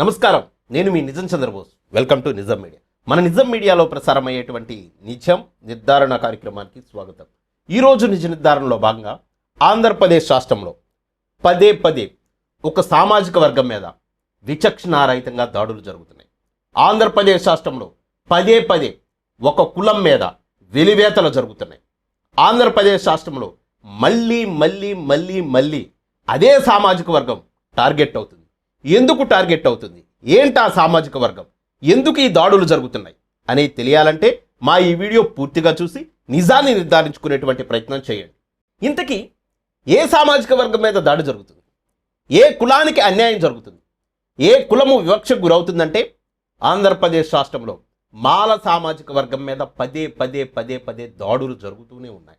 నమస్కారం. నేను మీ Nijam Chandrabose. Welcome to Nijam media మన నిజం మీడియాలో ప్రసారమయ్యేటువంటి నిజం నిర్ధారణ కార్యక్రమానికి స్వాగతం. ఈరోజు నిజ నిర్ధారణలో భాగంగా ఆంధ్రప్రదేశ్ రాష్ట్రంలో పదే పదే ఒక సామాజిక వర్గం మీద విచక్షణారహితంగా దాడులు జరుగుతున్నాయి. ఆంధ్రప్రదేశ్ రాష్ట్రంలో పదే పదే ఒక కులం మీద వెలివేతలు జరుగుతున్నాయి. ఆంధ్రప్రదేశ్ రాష్ట్రంలో మళ్ళీ మళ్ళీ మళ్ళీ మళ్ళీ అదే సామాజిక వర్గం టార్గెట్ అవుతుంది. ఎందుకు టార్గెట్ అవుతుంది? ఏంటి ఆ సామాజిక వర్గం? ఎందుకు ఈ దాడులు జరుగుతున్నాయి? అనేది తెలియాలంటే మా ఈ వీడియో పూర్తిగా చూసి నిజాన్ని నిర్ధారించుకునేటువంటి ప్రయత్నం చేయండి. ఇంతకీ ఏ సామాజిక వర్గం మీద దాడి జరుగుతుంది? ఏ కులానికి అన్యాయం జరుగుతుంది? ఏ కులము వివక్షకు గురవుతుందంటే ఆంధ్రప్రదేశ్ రాష్ట్రంలో మాల సామాజిక వర్గం మీద పదే పదే పదే పదే దాడులు జరుగుతూనే ఉన్నాయి.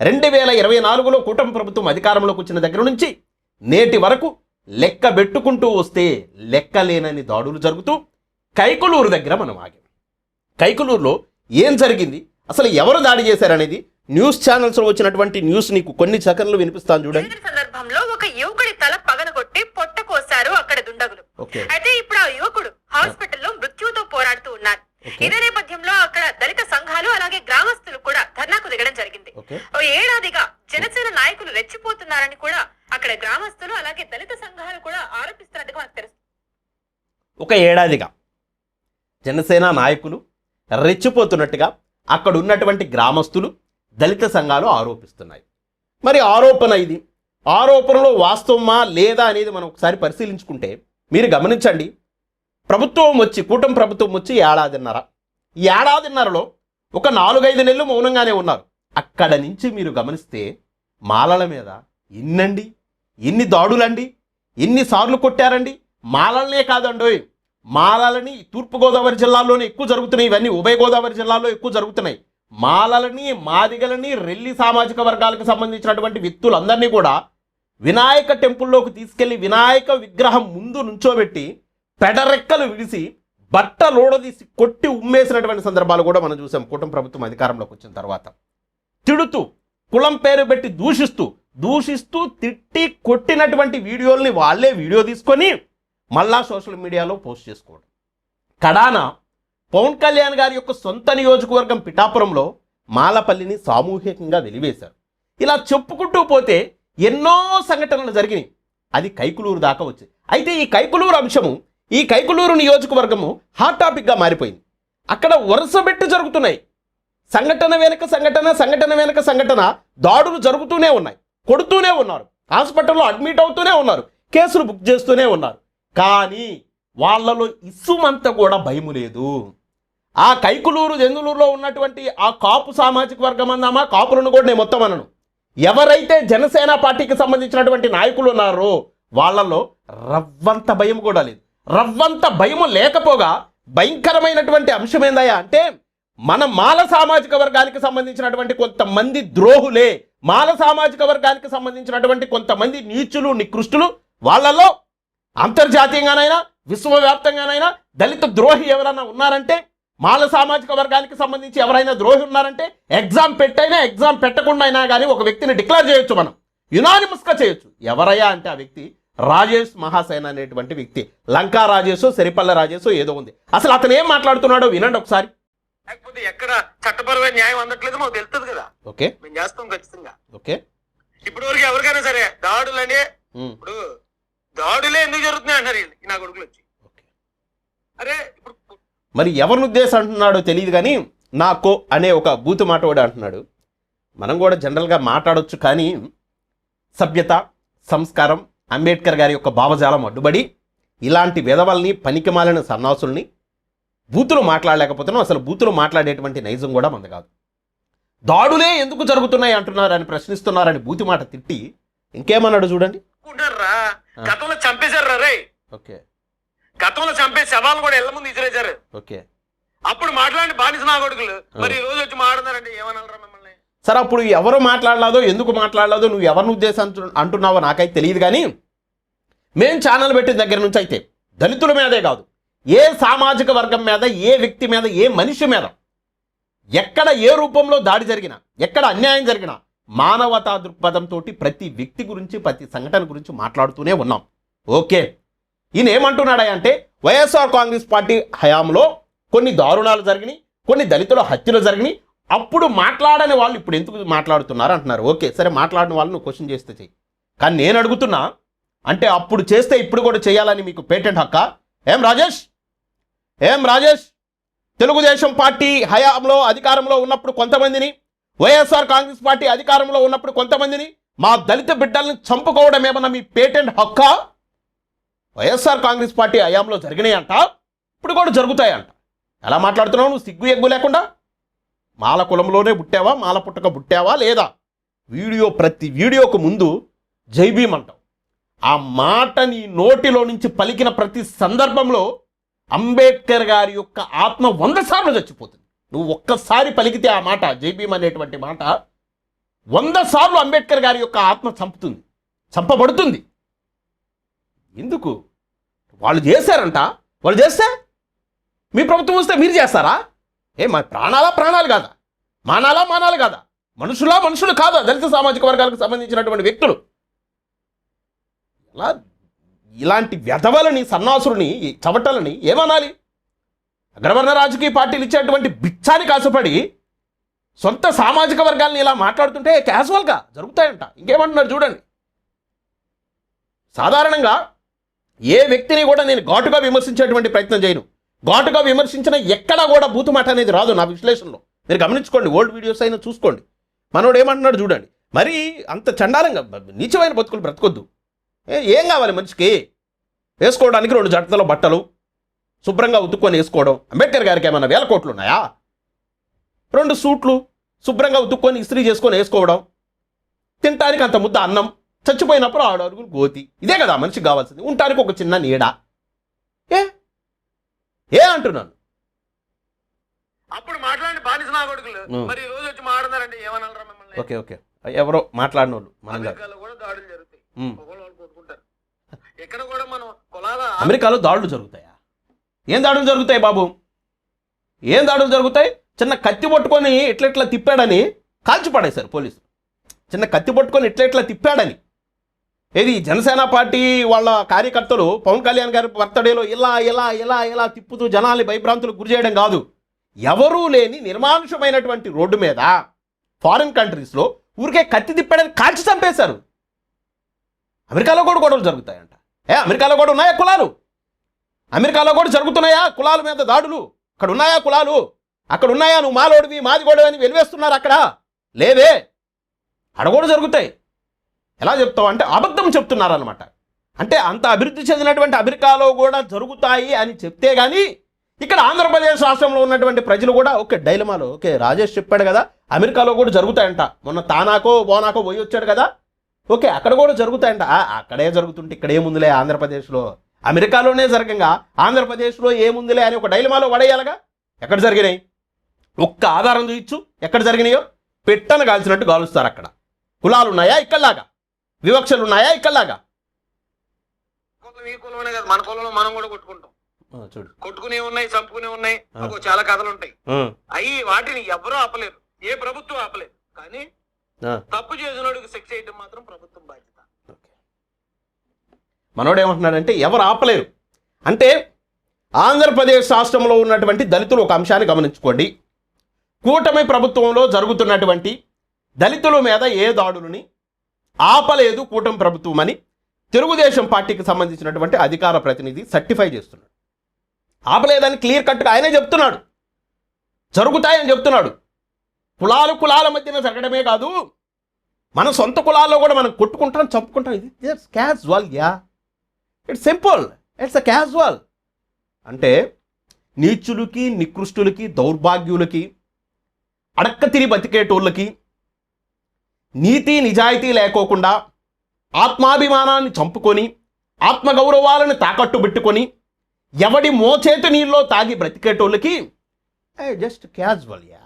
రెండు వేల ఇరవై నాలుగులో కూటమి ప్రభుత్వం అధికారంలోకి వచ్చిన దగ్గర నుంచి నేటి వరకు లెక్క పెట్టుకుంటూ వస్తే లెక్క లేనని దాడులు జరుగుతూ కైకులూరు దగ్గర మనం ఆగాం. కైకులూరులో ఏం జరిగింది? అసలు ఎవరు దాడి చేశారనేది న్యూస్ ఛానల్స్లో వచ్చినటువంటి న్యూస్ నీకు కొన్ని సెకండ్లు వినిపిస్తాను చూడండి. సందర్భంలో ఒక యువకుడి తల పగలగొట్టి పొట్ట కోసారు అక్కడ దుండగులు ఓకే అయితే ఇప్పుడు ఆ యువకుడు హాస్పిటల్లో మృత్యుతో పోరాడుతూ ఉన్నారు ఓకే. ఇదే నేపథ్యంలో అక్కడ దళిత సంఘాలు అలాగే గ్రామస్తులు కూడా ధర్నాకు దిగడం జరిగింది ఓకే ఓ ఏడాదిగా జనసేన నాయకులు రెచ్చిపోతున్నారని కూడా అక్కడ గ్రామస్తులు అలాగే దళిత సంఘాలు కూడా ఆరోపిస్తున్నట్టుగా మనకు తెలుస్తుంది ఒక ఏడాదిగా జనసేన నాయకులు రెచ్చిపోతున్నట్టుగా అక్కడ ఉన్నటువంటి గ్రామస్తులు దళిత సంఘాలు ఆరోపిస్తున్నాయి. మరి ఆరోపణ ఇది. ఆరోపణలో వాస్తవమా లేదా అనేది మనం ఒకసారి పరిశీలించుకుంటే మీరు గమనించండి. ప్రభుత్వం వచ్చి కూటమి ప్రభుత్వం వచ్చి ఏడాదిన్నర. ఈ ఏడాదిన్నరలో ఒక నాలుగైదు నెలలు మౌనంగానే ఉన్నారు. అక్కడ నుంచి మీరు గమనిస్తే మాలల మీద ఎన్నండి? ఎన్ని దాడులండి? ఎన్నిసార్లు కొట్టారండి? మాలలనే కాదండోయ్. మాలలని తూర్పుగోదావరి జిల్లాలోనే ఎక్కువ జరుగుతున్నాయి. ఇవన్నీ ఉభయ గోదావరి జిల్లాలో ఎక్కువ జరుగుతున్నాయి. మాలలని మాదిగలని రెల్లి సామాజిక వర్గాలకు సంబంధించినటువంటి వ్యక్తులందరినీ కూడా వినాయక టెంపుల్లోకి తీసుకెళ్ళి వినాయక విగ్రహం ముందు నుంచోబెట్టి పెడరెక్కలు విడిసి బట్టలోడదీసి కొట్టి ఉమ్మేసినటువంటి సందర్భాలు కూడా మనం చూసాం. కూటమి ప్రభుత్వం అధికారంలోకి వచ్చిన తర్వాత తిడుతూ కులం పేరు పెట్టి దూషిస్తూ దూషిస్తూ తిట్టి కొట్టినటువంటి వీడియోల్ని వాళ్ళే వీడియో తీసుకొని మళ్ళా సోషల్ మీడియాలో పోస్ట్ చేసుకోవడం. కడాన పవన్ కళ్యాణ్ గారి యొక్క సొంత నియోజకవర్గం పిఠాపురంలో మాలపల్లిని సామూహికంగా వెలివేశారు. ఇలా చెప్పుకుంటూ పోతే ఎన్నో సంఘటనలు జరిగినాయి. అది కైకులూరు దాకా వచ్చాయి. అయితే ఈ కైకులూరు అంశము ఈ కైకులూరు నియోజకవర్గము హాట్ టాపిక్గా మారిపోయింది. అక్కడ వరుస పెట్టి జరుగుతున్నాయి. సంఘటన వెనక సంఘటన సంఘటన వెనక సంఘటన దాడులు జరుగుతూనే ఉన్నాయి. కొడుతూనే ఉన్నారు. హాస్పిటల్లో అడ్మిట్ అవుతూనే ఉన్నారు. కేసులు బుక్ చేస్తూనే ఉన్నారు. కానీ వాళ్ళలో ఇసుమంతా కూడా భయము లేదు. ఆ కైకులూరు జంగులూరులో ఉన్నటువంటి ఆ కాపు సామాజిక వర్గం అందామా కాపులను కూడా నేను మొత్తం అనను. ఎవరైతే జనసేన పార్టీకి సంబంధించినటువంటి నాయకులు ఉన్నారో వాళ్ళలో రవ్వంత భయం కూడా లేదు. రవ్వంత భయము లేకపోగా భయంకరమైనటువంటి అంశం ఏందయ్యా అంటే మన మాల సామాజిక వర్గానికి సంబంధించినటువంటి కొంతమంది ద్రోహులే. మాల సామాజిక వర్గానికి సంబంధించినటువంటి కొంతమంది నీచులు నికృష్టులు వాళ్ళలో అంతర్జాతీయంగానైనా విశ్వవ్యాప్తంగానైనా దళిత ద్రోహి ఎవరైనా ఉన్నారంటే మాల సామాజిక వర్గానికి సంబంధించి ఎవరైనా ద్రోహి ఉన్నారంటే ఎగ్జామ్ పెట్టైనా ఎగ్జామ్ పెట్టకుండా అయినా కానీ ఒక వ్యక్తిని డిక్లేర్ చేయొచ్చు మనం. యునానిమస్గా చేయొచ్చు. ఎవరయ్యా అంటే ఆ వ్యక్తి రాజేష్ మహాసేన అనేటువంటి వ్యక్తి. లంకా రాజేషో సెరిపల్ల రాజేషో ఏదో ఉంది. అసలు అతను ఏం మాట్లాడుతున్నాడో వినండి ఒకసారి. లేకపోతే ఎక్కడ చట్టపరమైన న్యాయం అందట్లేదు మాకు తెలుస్తుంది కదా. ఓకే. మేము చేస్తాం ఖచ్చితంగా. ఓకే. ఇప్పటి వరకు ఎవరికైనా సరే దాడులని ఇప్పుడు దాడులే ఎందుకు జరుగుతున్నాయి అంటారు నా కొడుకులు వచ్చి. అరే ఇప్పుడు మరి ఎవరిని ఉద్దేశం అంటున్నాడో తెలియదు కానీ నాకో అనే ఒక బూతు మాట కూడా అంటున్నాడు. మనం కూడా జనరల్గా మాట్లాడొచ్చు కానీ సభ్యత సంస్కారం అంబేద్కర్ గారి యొక్క భావజాలం అడ్డుబడి ఇలాంటి విధవల్ని పనికిమాలిన సన్నాసుల్ని బూతులు మాట్లాడలేకపోతున్నాం. అసలు బూతులు మాట్లాడేటువంటి నైజం కూడా మంది కాదు. దాడులే ఎందుకు జరుగుతున్నాయి అంటున్నారని ప్రశ్నిస్తున్నారని బూతి మాట తిట్టి ఇంకేమన్నాడు చూడండి. గతంలో చంపేశారు రే ఓకే. గతంలో చంపే శవాలను కూడా ఇళ్ళ ముందు ఇసిరేశారు. ఓకే. అప్పుడు మాట్లాడి బానిస నా కొడుకులు మరి ఈ రోజు వచ్చి మాట్లాడారంటే ఏమన్నారా మిమ్మల్ని? సరే అప్పుడు ఎవరు మాట్లాడలేదో ఎందుకు మాట్లాడలేదో నువ్వు ఎవరిని ఉద్దేశం అంటు- అంటున్నావో నాకైతే తెలియదు కానీ మేం ఛానల్ పెట్టిన దగ్గర నుంచి అయితే దళితుల మీదే కాదు ఏ సామాజిక వర్గం మీద ఏ వ్యక్తి మీద ఏ మనిషి మీద ఎక్కడ ఏ రూపంలో దాడి జరిగినా ఎక్కడ అన్యాయం జరిగినా మానవతా దృక్పథంతో ప్రతి వ్యక్తి గురించి ప్రతి సంఘటన గురించి మాట్లాడుతూనే ఉన్నాం. ఓకే. ఈయన ఏమంటున్నాడా అంటే వైఎస్ఆర్ కాంగ్రెస్ పార్టీ హయాంలో కొన్ని దారుణాలు జరిగినాయి కొన్ని దళితుల హత్యలు జరిగినాయి. అప్పుడు మాట్లాడని వాళ్ళు ఇప్పుడు ఎందుకు మాట్లాడుతున్నారు అంటున్నారు. ఓకే సరే మాట్లాడిన వాళ్ళు నువ్వు క్వశ్చన్ చేస్తే చెయ్యి. కానీ నేను అడుగుతున్నా అంటే అప్పుడు చేస్తే ఇప్పుడు కూడా చేయాలని మీకు పేటెంట్ హక్క? ఏం రాజేష్? ఏం రాజేష్? తెలుగుదేశం పార్టీ హయాంలో అధికారంలో ఉన్నప్పుడు కొంతమందిని వైఎస్ఆర్ కాంగ్రెస్ పార్టీ అధికారంలో ఉన్నప్పుడు కొంతమందిని మా దళిత బిడ్డల్ని చంపుకోవడం ఏమన్నా మీ పేటెంట్ హక్కా? వైఎస్ఆర్ కాంగ్రెస్ పార్టీ హయాంలో జరిగినాయంట? ఇప్పుడు కూడా జరుగుతాయంట. ఎలా మాట్లాడుతున్నావు నువ్వు? సిగ్గు ఎగ్గు లేకుండా? మాల కులంలోనే పుట్టావా? మాల పుట్టక పుట్టావా? లేదా? వీడియో ప్రతి వీడియోకు ముందు జైబీం అంటావు. ఆ మాట నీ నోటిలో నుంచి పలికిన ప్రతి సందర్భంలో అంబేద్కర్ గారి యొక్క ఆత్మ వంద సార్లు చచ్చిపోతుంది. నువ్వు ఒక్కసారి పలికితే ఆ మాట జైభీం అనేటువంటి మాట వంద సార్లు అంబేద్కర్ గారి యొక్క ఆత్మ చంపుతుంది చంపబడుతుంది. ఎందుకు? వాళ్ళు చేశారంట. వాళ్ళు చేస్తే మీ ప్రభుత్వం వస్తే మీరు చేస్తారా? ఏ మా ప్రాణాలా ప్రాణాలు కాదా? మానాలా మానాలు కాదా? మనుషులా మనుషులు కాదా? దళిత సామాజిక వర్గాలకు సంబంధించినటువంటి వ్యక్తులు. ఇలా ఇలాంటి వ్యధవలని సన్నాసులని చవటలని ఏమనాలి? అగ్రవర్ణ రాజకీయ పార్టీలు ఇచ్చేటువంటి బిచ్చానికి ఆశపడి సొంత సామాజిక వర్గాల్ని ఇలా మాట్లాడుతుంటే క్యాజువల్గా జరుగుతాయంట. ఇంకేమంటున్నారు చూడండి. సాధారణంగా ఏ వ్యక్తిని కూడా నేను ఘాటుగా విమర్శించేటువంటి ప్రయత్నం చేయను. ఘాటుగా విమర్శించిన ఎక్కడా కూడా బూతుమాట అనేది రాదు నా విశ్లేషణలో. మీరు గమనించుకోండి ఓల్డ్ వీడియోస్ అయినా చూసుకోండి. మనోడు ఏమంటున్నాడు చూడండి. మరి అంత చండాలంగా నీచమైన బతుకులు బ్రతకొద్దు. ఏ- ఏం కావాలి మనిషికి? వేసుకోవడానికి రెండు జట్టల బట్టలు శుభ్రంగా ఉతుక్కొని వేసుకోవడం. అంబేద్కర్ గారికి ఏమైనా వేల కోట్లు ఉన్నాయా? రెండు సూట్లు శుభ్రంగా ఉతుక్కొని ఇస్త్రీ చేసుకొని వేసుకోవడం. తినటానికి అంత ముద్ద అన్నం. చచ్చిపోయినప్పుడు ఆడు అరుగులు గోతి. ఇదే కదా మనిషికి కావాల్సింది. ఉండటానికి ఒక చిన్న నీడ. ఏ? ఏ అంటున్నాను? అప్పుడు మాట్లాడిన బానిస నా కొడుకులు ఉం. మరి ఈ రోజు వచ్చి మాట్లాడారంటే ఏమనాలరా మిమ్మల్ని? Okay okay. ఎవరో మాట్లాడిన వాళ్ళు మనం కూడా దాడులు జరుగుతాయి. మనం కులాల అమెరికాలో దాడులు జరుగుతాయా? ఏం దాడులు జరుగుతాయి బాబు? ఏం దాడులు జరుగుతాయి? చిన్న కత్తి పట్టుకొని ఇట్లా ఇట్లా తిప్పాడని కాల్చిపడేశారు పోలీసులు. చిన్న కత్తి పట్టుకొని ఇట్లా ఇట్లా తిప్పాడని. ఏది జనసేన పార్టీ వాళ్ళ కార్యకర్తలు పవన్ కళ్యాణ్ గారి బర్త్డేలో ఇలా ఇలా ఇలా ఇలా తిప్పుతూ జనాల్ని భయభ్రాంతులకు గురి చేయడం కాదు. ఎవరూ లేని నిర్మానుషమైనటువంటి రోడ్డు మీద ఫారిన్ కంట్రీస్లో ఊరికే కత్తి తిప్పాడని కాల్చి చంపేశారు. అమెరికాలో కూడా గొడవలు జరుగుతాయంట. ఏ అమెరికాలో కూడా ఉన్నాయా కులాలు? అమెరికాలో కూడా జరుగుతున్నాయా కులాల మీద దాడులు? అక్కడ ఉన్నాయా కులాలు? అక్కడ ఉన్నాయా నువ్వు మాలోడివి మాది అని వెలివేస్తున్నారు అక్కడ? లేవే. అక్కడ కూడా జరుగుతాయి. ఎలా చెప్తావు అంటే అబద్ధం చెప్తున్నారనమాట అంటే అంత అభివృద్ధి చెందినటువంటి అమెరికాలో కూడా జరుగుతాయి అని చెప్తే కానీ ఇక్కడ ఆంధ్రప్రదేశ్ రాష్ట్రంలో ఉన్నటువంటి ప్రజలు కూడా ఓకే డైలమాలో ఓకే రాజేష్ చెప్పాడు కదా అమెరికాలో కూడా జరుగుతాయంట. మొన్న తానాకో బోనాకో పోయి వచ్చాడు కదా. ఓకే అక్కడ కూడా జరుగుతాయంట. ఆ, అక్కడే జరుగుతుంటే ఇక్కడ ఏముందిలే ఆంధ్రప్రదేశ్లో? అమెరికాలోనే జరగంగా ఆంధ్రప్రదేశ్లో ఏముందిలే అని ఒక డైలమాలో పడేయాలగా? ఎక్కడ జరిగినాయి? ఒక్క ఆధారం చూయించు. ఎక్కడ జరిగినాయో? పెట్టను కాల్చినట్టు కాలుస్తారు అక్కడ. కులాలు ఉన్నాయా ఇక్కడలాగా. వివక్షలు ఉన్నాయా ఇక్కడలాగా మన కులంలో మనం కూడా కొట్టుకుంటాం. చూడు. కొట్టుకునే ఉన్నాయి చంపుకునే ఉన్నాయి చాలా కథలు ఉంటాయి అవి వాటిని ఎవరూ ఆపలేరు. ఏ ప్రభుత్వం ఆపలేదు. కానీ తప్పు చేసినోడికి శిక్ష చేయడం మాత్రం ప్రభుత్వం బాధ్యత. మనోడు ఏమంటున్నాడంటే ఎవరు ఆపలేరు. అంటే ఆంధ్రప్రదేశ్ రాష్ట్రంలో ఉన్నటువంటి దళితులు ఒక అంశాన్ని గమనించుకోండి. కూటమి ప్రభుత్వంలో జరుగుతున్నటువంటి దళితుల మీద ఏ దాడులని ఆపలేదు కూటమి ప్రభుత్వం అని తెలుగుదేశం పార్టీకి సంబంధించినటువంటి అధికార ప్రతినిధి సర్టిఫై చేస్తున్నాడు. ఆపలేదని క్లియర్ కట్గా ఆయనే చెప్తున్నాడు. జరుగుతాయని చెప్తున్నాడు. కులాలు కులాల మధ్యన జరగడమే కాదు మన సొంత కులాల్లో కూడా మనం కొట్టుకుంటాం చంపుకుంటాం. ఇది it's casual yeah it's simple it's a casual అంటే నీచులకి నికృష్టులకి దౌర్భాగ్యులకి అడక్క తిరి బతికేటోళ్ళకి నీతి నిజాయితీ లేకోకుండా ఆత్మాభిమానాన్ని చంపుకొని ఆత్మగౌరవాలను తాకట్టు పెట్టుకొని ఎవడి మోచేతి నీళ్ళలో తాగి బ్రతికేటోళ్ళకి జస్ట్ క్యాజువల్ యా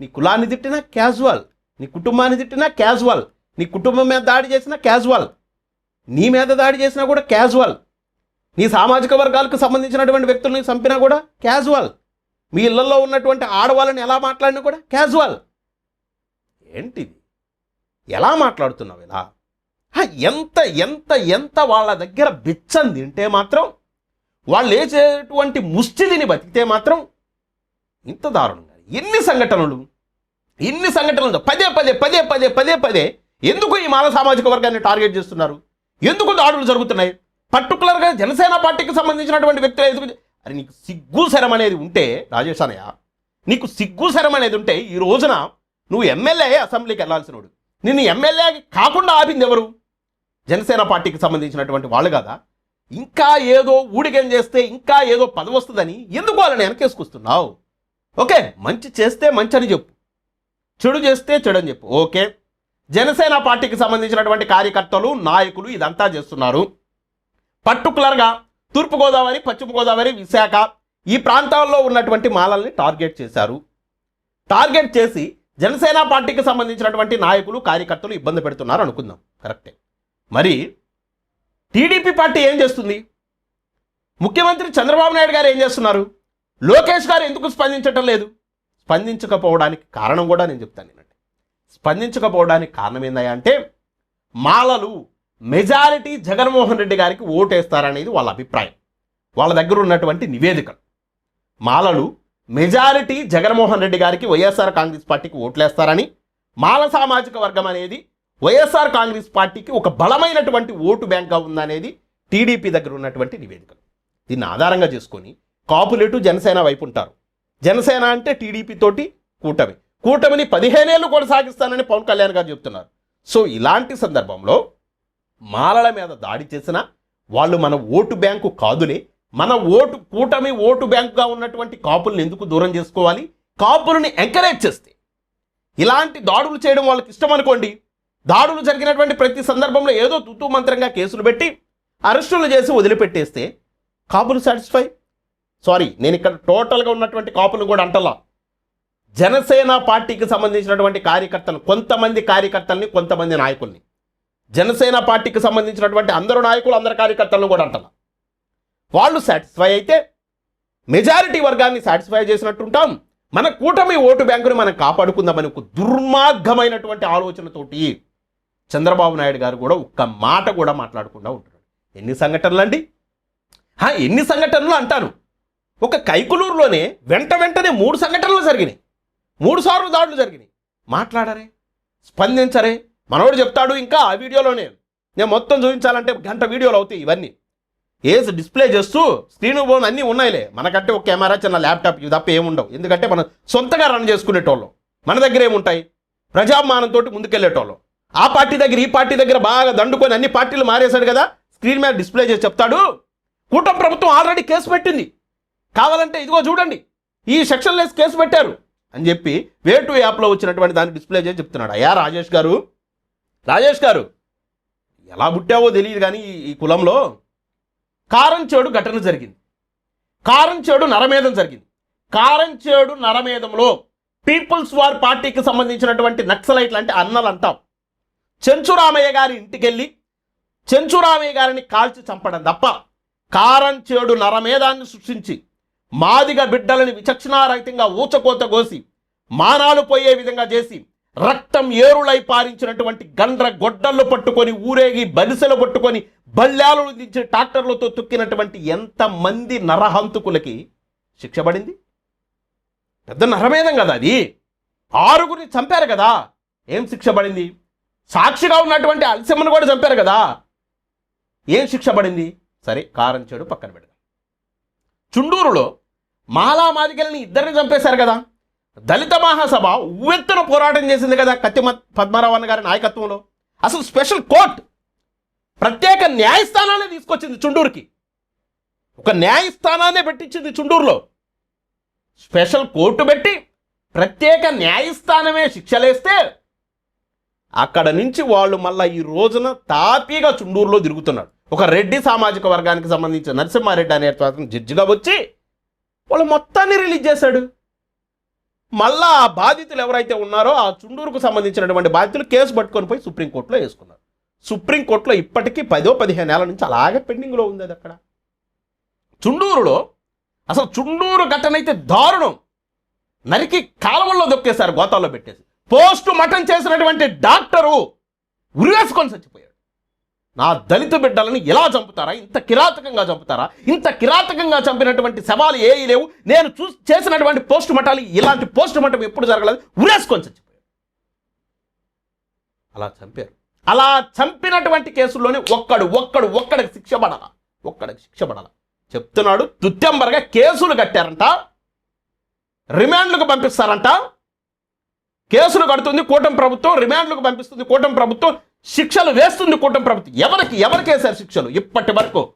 నీ కులాన్ని తిట్టినా క్యాజువల్ నీ కుటుంబాన్ని తిట్టినా క్యాజువల్ నీ కుటుంబం మీద దాడి చేసినా క్యాజువల్ నీ మీద దాడి చేసినా కూడా క్యాజువల్ నీ సామాజిక వర్గాలకు సంబంధించినటువంటి వ్యక్తుల్ని చంపినా కూడా క్యాజువల్ మీ ఇళ్ళలో ఉన్నటువంటి ఆడవాళ్ళని ఎలా మాట్లాడినా కూడా క్యాజువల్ ఏంటిది? ఎలా మాట్లాడుతున్నావు ఇలా? ఎంత ఎంత ఎంత వాళ్ళ దగ్గర బిచ్చం తింటే మాత్రం వాళ్ళు వేసేటువంటి ముష్టిదిని బతికితే మాత్రం ఇంత దారుణంగా. ఎన్ని సంఘటనలు? ఎన్ని సంఘటనలు? పదే పదే పదే పదే పదే పదే. ఎందుకు ఈ మాల సామాజిక వర్గాన్ని టార్గెట్ చేస్తున్నారు? ఎందుకు దాడులు జరుగుతున్నాయి? పర్టికులర్గా జనసేన పార్టీకి సంబంధించినటువంటి వ్యక్తులు ఎందుకు అరే నీకు సిగ్గు శరం అనేది ఉంటే రాజేష్ అనయ్య నీకు సిగ్గు శరం అనేది ఉంటే ఈ రోజున నువ్వు ఎమ్మెల్యే అసెంబ్లీకి వెళ్ళాల్సినోడు. నిన్ను ఎమ్మెల్యే కాకుండా ఆపింది ఎవరు? జనసేన పార్టీకి సంబంధించినటువంటి వాళ్ళు కదా? ఇంకా ఏదో ఊడిగం చేస్తే ఇంకా ఏదో పదవి వస్తుందని ఎందుకు వాళ్ళని వెనకేసుకొస్తున్నావు? ఓకే మంచి చేస్తే మంచి అని చెప్పు. చెడు చేస్తే చెడు అని చెప్పు. ఓకే. జనసేన పార్టీకి సంబంధించినటువంటి కార్యకర్తలు నాయకులు ఇదంతా చేస్తున్నారు. పర్టికులర్గా తూర్పుగోదావరి పశ్చిమ గోదావరి విశాఖ ఈ ప్రాంతాల్లో ఉన్నటువంటి మాలల్ని టార్గెట్ చేశారు. టార్గెట్ చేసి జనసేన పార్టీకి సంబంధించినటువంటి నాయకులు కార్యకర్తలు ఇబ్బంది పెడుతున్నారు అనుకుందాం. కరెక్టే. మరి టీడీపీ పార్టీ ఏం చేస్తుంది? ముఖ్యమంత్రి చంద్రబాబు నాయుడు గారు ఏం చేస్తున్నారు? లోకేష్ గారు ఎందుకు స్పందించటం లేదు? స్పందించకపోవడానికి కారణం కూడా నేను చెప్తాను స్పందించకపోవడానికి కారణం ఏందంటే మాలలు మెజారిటీ జగన్మోహన్ రెడ్డి గారికి ఓటేస్తారనేది వాళ్ళ అభిప్రాయం. వాళ్ళ దగ్గర ఉన్నటువంటి నివేదికలు. మాలలు మెజారిటీ జగన్మోహన్ రెడ్డి గారికి వైఎస్ఆర్ కాంగ్రెస్ పార్టీకి ఓట్లేస్తారని మాల సామాజిక వర్గం అనేది వైఎస్ఆర్ కాంగ్రెస్ పార్టీకి ఒక బలమైనటువంటి ఓటు బ్యాంక్గా ఉందనేది టీడీపీ దగ్గర ఉన్నటువంటి నివేదికలు. దీన్ని ఆధారంగా చేసుకొని కాపులేటు జనసేన వైపు ఉంటారు. జనసేన అంటే టీడీపీ తోటి కూటమి. కూటమిని పదిహేనేళ్ళు కొనసాగిస్తానని పవన్ కళ్యాణ్ గారు చెప్తున్నారు. సో ఇలాంటి సందర్భంలో మాలల మీద దాడి చేసిన వాళ్ళు మన ఓటు బ్యాంకు కాదులే మన ఓటు కూటమి ఓటు బ్యాంకుగా ఉన్నటువంటి కాపుల్ని ఎందుకు దూరం చేసుకోవాలి? కాపులని ఎంకరేజ్ చేస్తే ఇలాంటి దాడులు చేయడం వాళ్ళకి ఇష్టం అనుకోండి. దాడులు జరిగినటువంటి ప్రతి సందర్భంలో ఏదో తుతు మంత్రంగా కేసులు పెట్టి అరెస్టులు చేసి వదిలిపెట్టేస్తే కాపులు సాటిస్ఫై సారీ నేను ఇక్కడ టోటల్గా ఉన్నటువంటి కాపులు కూడా అంటలా. జనసేన పార్టీకి సంబంధించినటువంటి కార్యకర్తలు కొంతమంది కార్యకర్తల్ని కొంతమంది నాయకుల్ని. జనసేన పార్టీకి సంబంధించినటువంటి అందరు నాయకులు అందరు కార్యకర్తలను కూడా అంటారు వాళ్ళు సాటిస్ఫై అయితే మెజారిటీ వర్గాన్ని సాటిస్ఫై చేసినట్టుంటాం. మన కూటమి ఓటు బ్యాంకుని మనం కాపాడుకుందామని ఒక దుర్మార్గమైనటువంటి ఆలోచనతోటి చంద్రబాబు నాయుడు గారు కూడా ఒక్క మాట కూడా మాట్లాడకుండా ఉంటున్నాడు ఎన్ని సంఘటనలు అండి ఎన్ని సంఘటనలు అంటాను. ఒక కైకులూరులోనే వెంట వెంటనే మూడు సంఘటనలు జరిగినాయి. మూడుసార్లు దాడులు జరిగినాయి. మాట్లాడరే స్పందించరే. మనోడు చెప్తాడు ఇంకా ఆ వీడియోలోనే. నేను మొత్తం చూపించాలంటే గంట వీడియోలు అవుతాయి ఇవన్నీ. ఏస్ డిస్ప్లే చేస్తూ స్క్రీన్ ఫోన్ అన్నీ ఉన్నాయిలే. మనకంటే ఒక కెమెరా చిన్న ల్యాప్టాప్ ఇవి తప్ప ఏముండవు ఎందుకంటే మనం సొంతగా రన్ చేసుకునేటోళ్ళం. మన దగ్గర ఏముంటాయి? ప్రజామానంతో ముందుకెళ్ళేటోళ్ళం ఆ పార్టీ దగ్గర ఈ పార్టీ దగ్గర బాగా దండుకొని అన్ని పార్టీలు మారేశాడు కదా? స్క్రీన్ మీద డిస్ప్లే చేసి చెప్తాడు. కూటమి ప్రభుత్వం ఆల్రెడీ కేసు పెట్టింది. కావాలంటే ఇదిగో చూడండి. ఈ సెక్షన్లెస్ కేసు పెట్టారు. అని చెప్పి వే టు యాప్లో వచ్చినటువంటి దాన్ని డిస్ప్లే చేసి చెప్తున్నాడు. అయ్యా రాజేష్ గారు రాజేష్ గారు ఎలా పుట్టావో తెలియదు కానీ ఈ- ఈ కులంలో కారంచేడు ఘటన జరిగింది. కారంచేడు నరమేధం జరిగింది. కారంచేడు నరమేధంలో పీపుల్స్ వార్ పార్టీకి సంబంధించినటువంటి నక్సలైట్లు అంటే అన్నలు అంటాం. చెంచురామయ్య గారి ఇంటికెళ్ళి చెంచురామయ్య గారిని కాల్చి చంపడం తప్ప కారంచేడు నరమేధాన్ని సృష్టించి మాదిగ బిడ్డలని విచక్షణారహితంగా ఊచకోత కోసి మానాలు పోయే విధంగా చేసి రక్తం ఏరులై పారించినటువంటి గండ్ర గొడ్డళ్ళు పట్టుకొని ఊరేగి బలిసెలు పట్టుకొని బల్లాలు దించిన ట్రాక్టర్లతో తొక్కినటువంటి ఎంతమంది నరహంతుకులకి శిక్ష పడింది? పెద్ద నరమేధం కదా అది. ఆరుగురిని చంపారు కదా. ఏం శిక్ష పడింది? సాక్షిగా ఉన్నటువంటి అలసిమ్మను కూడా చంపారు కదా. ఏం శిక్ష పడింది? సరే కారం చెడు పక్కన పెడదాం. చుండూరులో మాలా మాదిగల్ని ఇద్దరిని చంపేశారు కదా. దళిత మహాసభ ఉవ్వెత్తున పోరాటం చేసింది కదా కత్తిమ పద్మారావు గారి నాయకత్వంలో. అసలు స్పెషల్ కోర్ట్ ప్రత్యేక న్యాయస్థానాన్ని తీసుకొచ్చింది చుండూరుకి. ఒక న్యాయస్థానాన్నే పెట్టించింది చుండూరులో. స్పెషల్ కోర్టు పెట్టి ప్రత్యేక న్యాయస్థానమే శిక్షలేస్తే అక్కడ నుంచి వాళ్ళు మళ్ళీ ఈ రోజున తాపీగా చుండూరులో తిరుగుతున్నాడు ఒక రెడ్డి సామాజిక వర్గానికి సంబంధించిన నరసింహారెడ్డి అనే జడ్జిగా వచ్చి వాళ్ళు మొత్తాన్ని రిలీజ్ చేశాడు. మళ్ళా ఆ బాధితులు ఎవరైతే ఉన్నారో ఆ చుండూరుకు సంబంధించినటువంటి బాధితులు కేసు పట్టుకొని పోయి సుప్రీంకోర్టులో వేసుకున్నారు. సుప్రీంకోర్టులో ఇప్పటికీ పదో పదిహేను ఏళ్ళ నుంచి అలాగే పెండింగ్లో ఉంది అది అక్కడ. చుండూరులో అసలు చుండూరు ఘటన అయితే దారుణం. నరికి కాలువల్లో దొక్కేశారు గోతాల్లో పెట్టేసి. పోస్ట్ మటన్ చేసినటువంటి డాక్టరు ఉరివేసుకొని చచ్చిపోయాడు. నా దళిత బిడ్డలను ఎలా చంపుతారా? ఇంత కిరాతకంగా చంపుతారా? ఇంత కిరాతకంగా చంపినటువంటి సవాలు ఏవి లేవు? నేను చూ చేసినటువంటి పోస్ట్ మటాలు ఇలాంటి పోస్ట్ మటం ఎప్పుడు జరగలేదు. ఉరేసుకొని చచ్చిపోయారు. అలా చంపారు. అలా చంపినటువంటి కేసుల్లోనే ఒక్కడు ఒక్కడు ఒక్కడికి శిక్ష పడాల? ఒక్కడికి శిక్ష పడాల? చెప్తున్నాడు తుత్యంబరగా కేసులు కట్టారంట. రిమాండ్లకు పంపిస్తారంట. కేసులు కడుతుంది కూటమి ప్రభుత్వం రిమాండ్లకు పంపిస్తుంది కూటమి ప్రభుత్వం. శిక్షలు వేస్తుంది కూటమి ప్రభుత్వం. ఎవరికి ఎవరికి వేశారు శిక్షలు? ఇప్పటి వరకు.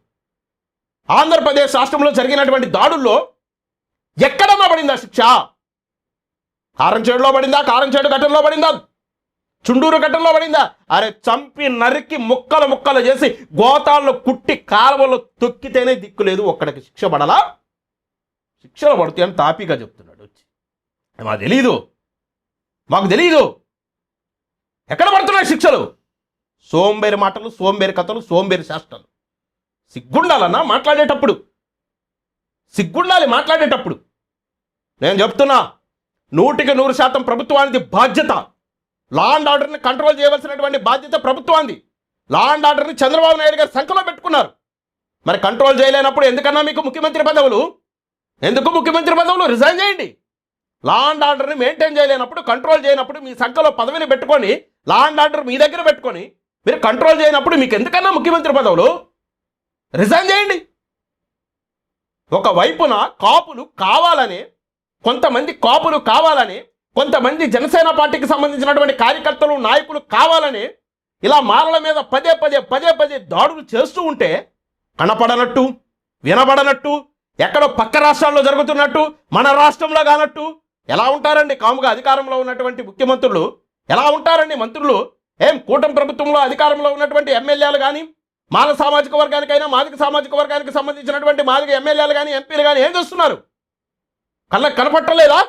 ఆంధ్రప్రదేశ్ రాష్ట్రంలో జరిగినటువంటి దాడుల్లో ఎక్కడన్నా పడిందా శిక్ష? కారంచేడులో పడిందా? కారంచేడు ఘటనలో పడిందా? చుండూరు ఘటనలో పడిందా? అరే చంపి నరికి ముక్కలు ముక్కలు చేసి గోతాల్లో కుట్టి కాలువలో తొక్కితేనే దిక్కు లేదు. ఒక్కడికి శిక్ష పడలా? శిక్షలు పడుతాయని తాపీగా చెప్తున్నాడు వచ్చి. మాకు తెలీదు. మాకు తెలీదు. ఎక్కడ పడుతున్నాయి శిక్షలు? సోంబేరి మాటలు సోంబేరి కథలు సోంబేరి శాస్త్రాలు. సిగ్గుండాలన్నా మాట్లాడేటప్పుడు. సిగ్గుండాలి మాట్లాడేటప్పుడు. నేను చెప్తున్నా నూటికి నూరు శాతం ప్రభుత్వానికి బాధ్యత. లా అండ్ ఆర్డర్ని కంట్రోల్ చేయవలసినటువంటి బాధ్యత ప్రభుత్వానికి లా అండ్ ఆర్డర్ని చంద్రబాబు నాయుడు గారు సంఖలో పెట్టుకున్నారు. మరి కంట్రోల్ చేయలేనప్పుడు ఎందుకన్నా మీకు ముఖ్యమంత్రి పదవులు? ఎందుకు ముఖ్యమంత్రి పదవులు? రిజైన్ చేయండి. లా అండ్ ఆర్డర్ని మెయింటైన్ చేయలేనప్పుడు కంట్రోల్ చేయనప్పుడు మీ సంఖలో పదవిని పెట్టుకొని లా అండ్ ఆర్డర్ మీ దగ్గర పెట్టుకొని మీరు కంట్రోల్ చేయనప్పుడు మీకు ఎందుకన్నా ముఖ్యమంత్రి పదవులు? రిజైన్ చేయండి. ఒక వైపున కాపులు కావాలని కొంతమంది కాపులు కావాలని కొంతమంది జనసేన పార్టీకి సంబంధించినటువంటి కార్యకర్తలు నాయకులు కావాలని ఇలా మాలల మీద పదే పదే పదే పదే దాడులు చేస్తూ ఉంటే కనపడనట్టు వినబడనట్టు ఎక్కడో పక్క రాష్ట్రాల్లో జరుగుతున్నట్టు మన రాష్ట్రంలో కానట్టు ఎలా ఉంటారండి? కాముగా అధికారంలో ఉన్నటువంటి ముఖ్యమంత్రులు ఎలా ఉంటారండి మంత్రులు? ఏం కూటమి ప్రభుత్వంలో అధికారంలో ఉన్నటువంటి ఎమ్మెల్యేలు కానీ మాల సామాజిక వర్గానికైనా మాదిక సామాజిక వర్గానికి సంబంధించినటువంటి మాదిక ఎమ్మెల్యేలు కానీ ఎంపీలు కానీ ఏం చేస్తున్నారు? కళ్ళకు కనపట్టలేదా?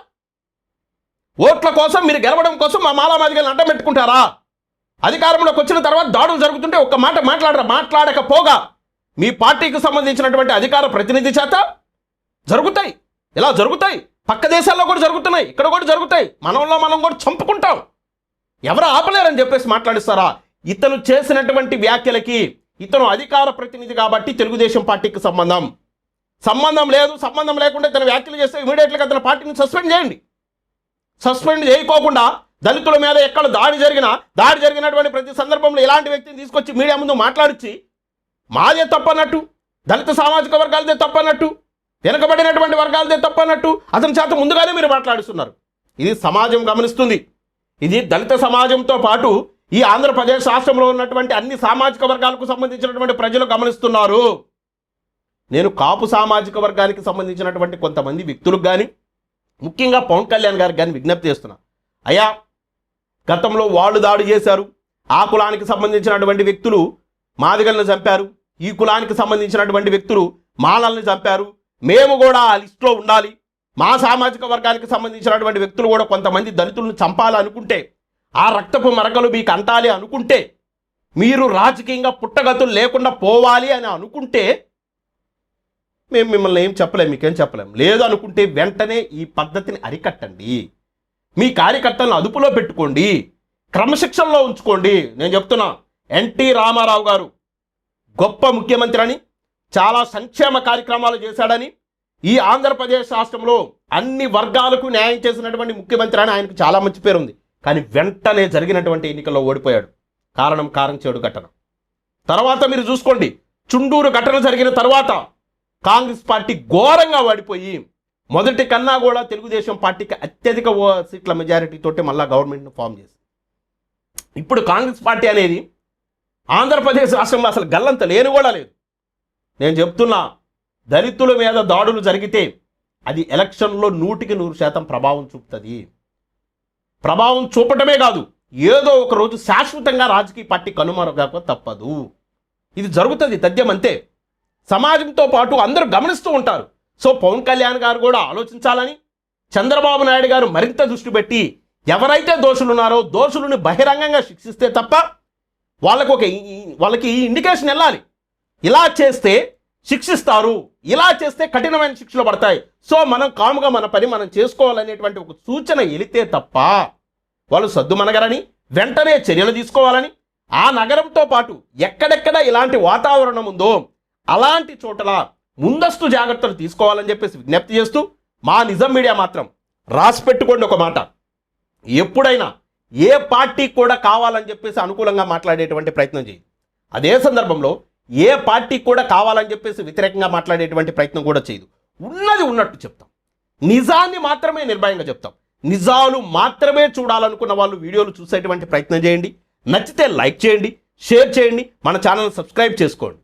ఓట్ల కోసం మీరు గెలవడం కోసం మా మాలా మాదిగలను అడ్డం పెట్టుకుంటారా? అధికారంలోకి వచ్చిన తర్వాత దాడులు జరుగుతుంటే ఒక్క మాట మాట్లాడరా మాట్లాడకపోగా మీ పార్టీకి సంబంధించినటువంటి అధికార ప్రతినిధి చేత జరుగుతాయి. ఇలా జరుగుతాయి. పక్క దేశాల్లో కూడా జరుగుతున్నాయి. ఇక్కడ కూడా జరుగుతాయి. మనంలో మనం కూడా చంపుకుంటాం. ఎవరు ఆపలేరని చెప్పేసి మాట్లాడిస్తారా? ఇతను చేసినటువంటి వ్యాఖ్యలకి ఇతను అధికార ప్రతినిధి కాబట్టి తెలుగుదేశం పార్టీకి సంబంధం. సంబంధం లేదు సంబంధం లేకుండా ఇతను వ్యాఖ్యలు చేస్తే ఇమీడియట్గా అతని పార్టీని సస్పెండ్ చేయండి. సస్పెండ్ చేయకోకుండా దళితుల మీద ఎక్కడ దాడి జరిగినా దాడి జరిగినటువంటి ప్రతి సందర్భంలో ఇలాంటి వ్యక్తిని తీసుకొచ్చి మీడియా ముందు మాట్లాడిచ్చి మాదే తప్పన్నట్టు దళిత సామాజిక వర్గాలదే తప్పన్నట్టు వెనుకబడినటువంటి వర్గాలదే తప్పన్నట్టు అతని చేత ముందుగానే మీరు మాట్లాడుతున్నారు ఇది సమాజం గమనిస్తుంది. ఇది దళిత సమాజంతో పాటు ఈ ఆంధ్రప్రదేశ్ రాష్ట్రంలో ఉన్నటువంటి అన్ని సామాజిక వర్గాలకు సంబంధించినటువంటి ప్రజలు గమనిస్తున్నారు. నేను కాపు సామాజిక వర్గానికి సంబంధించినటువంటి కొంతమంది వ్యక్తులకు కానీ ముఖ్యంగా పవన్ కళ్యాణ్ గారికి కానీ విజ్ఞప్తి చేస్తున్నా. అయ్యా గతంలో వాళ్ళు దాడి చేశారు. ఆ కులానికి సంబంధించినటువంటి వ్యక్తులు మాదిగలను చంపారు. ఈ కులానికి సంబంధించినటువంటి వ్యక్తులు మాలల్ని చంపారు. మేము కూడా ఆ లిస్టులో ఉండాలి. మా సామాజిక వర్గానికి సంబంధించినటువంటి వ్యక్తులు కూడా కొంతమంది దళితులను చంపాలనుకుంటే ఆ రక్తపు మరకలు మీకు అంటాలి అనుకుంటే మీరు రాజకీయంగా పుట్టగతులు లేకుండా పోవాలి అని అనుకుంటే మేము మిమ్మల్ని ఏం చెప్పలేము మీకేం చెప్పలేం. లేదు అనుకుంటే వెంటనే ఈ పద్ధతిని అరికట్టండి. మీ కార్యకర్తలను అదుపులో పెట్టుకోండి. క్రమశిక్షణలో ఉంచుకోండి. నేను చెప్తున్నా ఎన్టీ రామారావు గారు గొప్ప ముఖ్యమంత్రి అని చాలా సంక్షేమ కార్యక్రమాలు చేశాడని ఈ ఆంధ్రప్రదేశ్ రాష్ట్రంలో అన్ని వర్గాలకు న్యాయం చేసినటువంటి ముఖ్యమంత్రి అని ఆయనకు చాలా మంచి పేరు ఉంది కానీ వెంటనే జరిగినటువంటి ఎన్నికల్లో ఓడిపోయాడు. కారణం కారం చెడు ఘటన. తర్వాత మీరు చూసుకోండి. చుండూరు ఘటన జరిగిన తర్వాత కాంగ్రెస్ పార్టీ ఘోరంగా వాడిపోయి మొదటి కన్నా కూడా తెలుగుదేశం పార్టీకి అత్యధిక ఓ సీట్ల మెజారిటీ తోటి మళ్ళా గవర్నమెంట్ను ఫామ్ చేసి ఇప్పుడు కాంగ్రెస్ పార్టీ అనేది ఆంధ్రప్రదేశ్ రాష్ట్రంలో అసలు గల్లంత లేని కూడా లేదు. నేను చెప్తున్నా దళితుల మీద దాడులు జరిగితే అది ఎలక్షన్లో నూటికి నూరు శాతం ప్రభావం చూపుతుంది. ప్రభావం చూపటమే కాదు ఏదో ఒక రోజు శాశ్వతంగా రాజకీయ పార్టీ కనుమరుగాక తప్పదు. ఇది జరుగుతుంది తథ్యం అంతే సమాజంతో పాటు అందరూ గమనిస్తూ ఉంటారు. సో పవన్ కళ్యాణ్ గారు కూడా ఆలోచించాలని చంద్రబాబు నాయుడు గారు మరింత దృష్టి పెట్టి ఎవరైతే దోషులున్నారో దోషులను బహిరంగంగా శిక్షిస్తే తప్ప వాళ్ళకు ఒక ఈ- వాళ్ళకి ఈ ఇండికేషన్ వెళ్ళాలి. ఇలా చేస్తే శిక్షిస్తారు. ఇలా చేస్తే కఠినమైన శిక్షలు పడతాయి. సో మనం కాముగా మన పని మనం చేసుకోవాలనేటువంటి ఒక సూచన వెళితే తప్ప వాళ్ళు సద్దుమనగరని వెంటనే చర్యలు తీసుకోవాలని ఆ నగరంతో పాటు ఎక్కడెక్కడ ఇలాంటి వాతావరణం ఉందో అలాంటి చోటల ముందస్తు జాగ్రత్తలు తీసుకోవాలని చెప్పేసి విజ్ఞప్తి చేస్తూ మా నిజం మీడియా మాత్రం రాసి పెట్టుకోండి ఒక మాట. ఎప్పుడైనా ఏ పార్టీ కూడా కావాలని చెప్పేసి అనుకూలంగా మాట్లాడేటువంటి ప్రయత్నం చేయి. అదే సందర్భంలో ఏ పార్టీకి కూడా కావాలని చెప్పేసి వ్యతిరేకంగా మాట్లాడేటువంటి ప్రయత్నం కూడా చేయదు. ఉన్నది ఉన్నట్టు చెప్తాం. నిజాన్ని మాత్రమే నిర్భయంగా చెప్తాం. నిజాలు మాత్రమే చూడాలనుకున్న వాళ్ళు వీడియోలు చూసేటువంటి ప్రయత్నం చేయండి. నచ్చితే లైక్ చేయండి షేర్ చేయండి. మన ఛానల్ సబ్స్క్రైబ్ చేసుకోండి.